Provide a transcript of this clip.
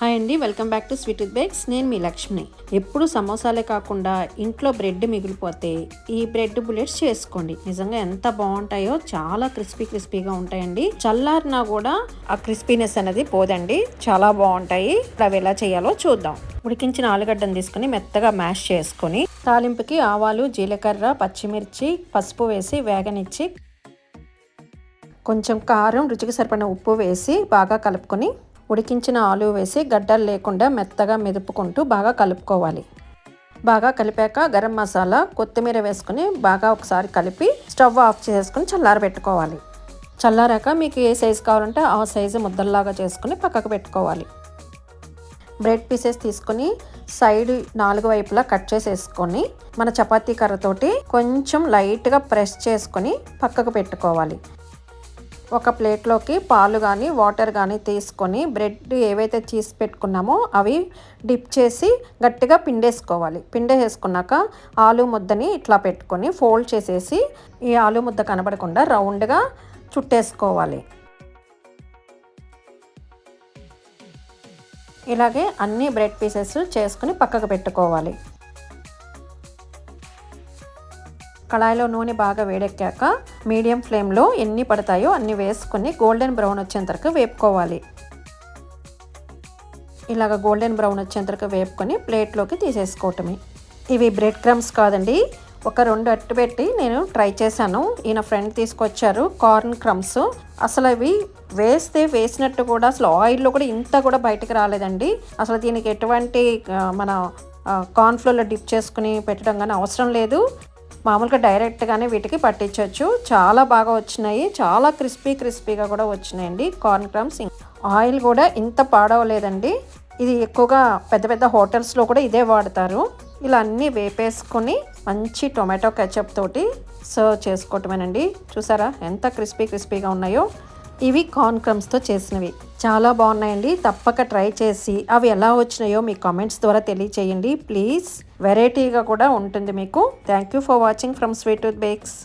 Hi అండి welcome back to sweet with bakes నేను మీ లక్ష్మిని. ఎప్పుడు సమోసాలే కాకుండా ఇంట్లో బ్రెడ్ మిగిలిపోతే ఈ బ్రెడ్ బుల్లెట్స్ చేసుకోండి. నిజంగా ఎంత బాగుంటాయో చాలా క్రిస్పీ క్రిస్పీగా ఉంటాయండి. చల్లారినా కూడా ఆ క్రిస్పీనెస్ అనేది పోదండి. చాలా బాగుంటాయి. అవి ఎలా చేయాలో చూద్దాం. ఉడికించిన ఆలుగడ్డను తీసుకుని మెత్తగా మ్యాష్ చేసుకొని తాలింపుకి ఆవాలు జీలకర్ర పచ్చిమిర్చి పసుపు వేసి వేగనిచ్చి కొంచెం కారం రుచికి సరిపడిన ఉప్పు వేసి బాగా కలుపుకొని ఉడికించిన ఆలు వేసి గడ్డలు లేకుండా మెత్తగా మెదుపుకుంటూ బాగా కలుపుకోవాలి. బాగా కలిపాక గరం మసాలా కొత్తిమీర వేసుకుని బాగా ఒకసారి కలిపి స్టవ్ ఆఫ్ చేసుకుని చల్లారబెట్టుకోవాలి. చల్లారాక మీకు ఏ సైజు కావాలంటే ఆ సైజు ముద్దల్లాగా చేసుకుని పక్కకు పెట్టుకోవాలి. బ్రెడ్ పీసెస్ తీసుకొని సైడ్ నాలుగు వైపులా కట్ చేసేసుకొని మన చపాతీ కర్రతోటి కొంచెం లైట్గా ప్రెస్ చేసుకొని పక్కకు పెట్టుకోవాలి. ఒక ప్లేట్లోకి పాలు కానీ వాటర్ కానీ తీసుకొని బ్రెడ్ ఏవైతే చీజ్ పెట్టుకున్నామో అవి డిప్ చేసి గట్టిగా పిండేసుకోవాలి. పిండేసుకున్నాక ఆలు ముద్దని ఇట్లా పెట్టుకొని ఫోల్డ్ చేసేసి ఈ ఆలు ముద్ద కనబడకుండా రౌండ్గా చుట్టేసుకోవాలి. ఇలాగే అన్ని బ్రెడ్ పీసెస్ చేసుకుని పక్కకు పెట్టుకోవాలి. కళాయిలో నూనె బాగా వేడెక్కాక మీడియం ఫ్లేమ్లో ఎన్ని పడతాయో అన్ని వేసుకొని గోల్డెన్ బ్రౌన్ వచ్చేంత వరకు వేపుకోవాలి. ఇలాగ గోల్డెన్ బ్రౌన్ వచ్చేంత వరకు వేపుకొని ప్లేట్లోకి తీసేసుకోవటమే. ఇవి బ్రెడ్ క్రమ్స్ కాదండి. ఒక రెండు అట్టు పెట్టి నేను ట్రై చేశాను. ఈయన ఫ్రెండ్ తీసుకొచ్చారు కార్న్ క్రమ్స్. అసలు అవి వేస్తే వేసినట్టు కూడా అసలు ఆయిల్లో కూడా ఇంత కూడా బయటకు రాలేదండి. అసలు దీనికి ఎటువంటి మన కార్న్ఫ్లోర్లో డిప్ చేసుకుని పెట్టడం కానీ అవసరం లేదు. మామూలుగా డైరెక్ట్గానే వీటికి పట్టించవచ్చు చాలా బాగా వచ్చినాయి. చాలా క్రిస్పీ క్రిస్పీగా కూడా వచ్చినాయండి. కార్న్ క్రమ్స్ ఆయిల్ కూడా ఇంత పాడవలేదండి. ఇది ఎక్కువగా పెద్ద పెద్ద హోటల్స్లో కూడా ఇదే వాడతారు. ఇలా అన్నీ వేపేసుకొని మంచి టొమాటో కెచప్ తోటి సర్వ్ చేసుకోవటమేనండి. చూసారా ఎంత క్రిస్పీ క్రిస్పీగా ఉన్నాయో. ఇవి కార్న్ క్రమ్స్తో చేసినవి. చాలా బాగున్నాయండి. తప్పక ట్రై చేసి అవి ఎలా వచ్చినాయో మీ కామెంట్స్ ద్వారా తెలియచేయండి. ప్లీజ్ వెరైటీగా కూడా ఉంటుంది మీకు. Thank you for watching from sweet with bakes